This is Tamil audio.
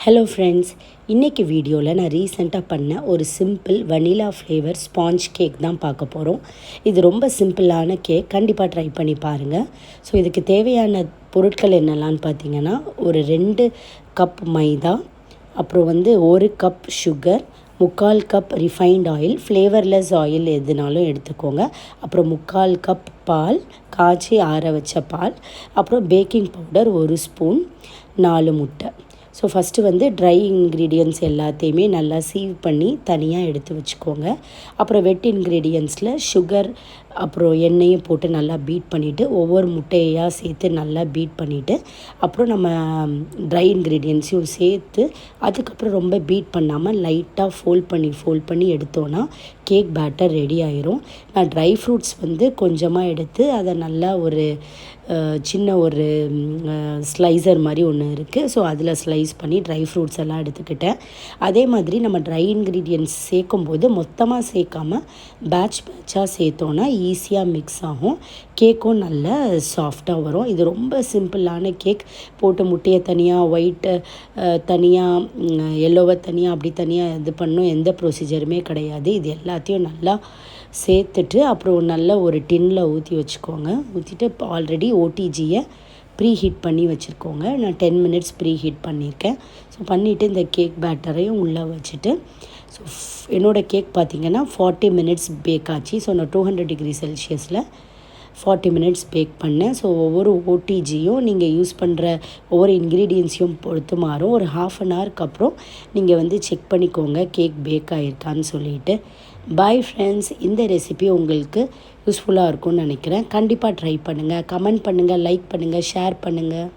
ஹலோ ஃப்ரெண்ட்ஸ் இன்றைக்கி வீடியோவில் நான் ரீசெண்டாக பண்ண ஒரு simple vanilla flavour sponge cake தான் பார்க்க போகிறோம் இது ரொம்ப சிம்பிளான கேக் கண்டிப்பாக ட்ரை பண்ணி பாருங்கள் ஸோ இதுக்கு தேவையான பொருட்கள் என்னெல்லாம்னு பார்த்தீங்கன்னா ஒரு ரெண்டு கப் மைதா அப்புறம் வந்து ஒரு கப் சுகர் முக்கால் cup refined oil flavourless oil எதுனாலும் எடுத்துக்கோங்க. அப்புறம் முக்கால் கப் பால் காய்ச்சி ஆற வச்ச பால் அப்புறம் பேக்கிங் பவுடர் ஒரு ஸ்பூன் நாலு முட்டை. ஸோ ஃபஸ்ட்டு வந்து ட்ரை இன்க்ரீடியன்ட்ஸ் எல்லாத்தையுமே நல்லா சீவ் பண்ணி தனியாக எடுத்து வச்சுக்கோங்க. அப்புறம் வெட் இன்க்ரீடியன்ஸில் சுகர் அப்புறம் எண்ணெயும் போட்டு நல்லா பீட் பண்ணிவிட்டு ஒவ்வொரு முட்டையாக சேர்த்து நல்லா பீட் பண்ணிவிட்டு அப்புறம் நம்ம ட்ரை இன்க்ரீடியன்ஸையும் சேர்த்து அதுக்கப்புறம் ரொம்ப பீட் பண்ணாமல் லைட்டாக ஃபோல்ட் பண்ணி ஃபோல்ட் பண்ணி எடுத்தோன்னா கேக் பேட்டர் ரெடி ஆயிரும். நான் ட்ரை ஃப்ரூட்ஸ் வந்து கொஞ்சமாக எடுத்து அதை நல்லா ஒரு சின்ன ஒரு ஸ்லைசர் மாதிரி ஒன்று இருக்குது ஸோ அதில் ஸ்லைஸ் பண்ணி ட்ரை ஃப்ரூட்ஸ் எல்லாம் எடுத்துக்கிட்டேன். அதே மாதிரி நம்ம ட்ரை இன்க்ரீடியன்ட்ஸ் சேர்க்கும்போது மொத்தமாக சேர்க்காமல் பேட்ச் பேட்சாக சேர்த்தோன்னா ஈஸியாக மிக்ஸ் ஆகும். கேக்கும் நல்ல சாஃப்டாக வரும். இது ரொம்ப சிம்பிளான கேக் போட்டு முட்டையை தனியாக ஒயிட்டு தனியாக எல்லோவை தனியாக அப்படி தனியாக இது பண்ணும். எந்த ப்ரொசீஜருமே கிடையாது. இது எல்லாத்தையும் நல்லா சேர்த்துட்டு அப்புறம் நல்ல ஒரு டின்னில் ஊற்றி வச்சுக்கோங்க. ஊற்றிட்டு ஆல்ரெடி ஓடிஜியை ப்ரீ ஹீட் பண்ணி வச்சுருக்கோங்க. நான் டென் மினிட்ஸ் ப்ரீ ஹீட் பண்ணியிருக்கேன் ஸோ பண்ணிவிட்டு இந்த கேக் பேட்டரையும் உள்ளே வச்சுட்டு ஸோ என்னோடய கேக் பார்த்திங்கன்னா ஃபார்ட்டி மினிட்ஸ் பேக் ஆச்சு. ஸோ நான் டூ ஹண்ட்ரட் டிகிரி செல்சியஸில் ஃபார்ட்டி மினிட்ஸ் பேக் பண்ணேன். ஸோ ஒவ்வொரு ஓடிஜியும் நீங்கள் யூஸ் பண்ணுற ஒவ்வொரு இன்க்ரீடியன்ஸையும் பொறுத்து மாறும். ஒரு ஹாஃப் அன் ஹவருக்கு அப்புறம் நீங்கள் வந்து செக் பண்ணிக்கோங்க கேக் பேக் ஆகிருக்கான்னு சொல்லிட்டு. பாய் ஃப்ரெண்ட்ஸ் இந்த ரெசிபி உங்களுக்கு யூஸ்ஃபுல்லாக இருக்கும்னு நினைக்கிறேன். கண்டிப்பாக ட்ரை பண்ணுங்கள் கமெண்ட் பண்ணுங்கள் லைக் பண்ணுங்கள் ஷேர் பண்ணுங்கள்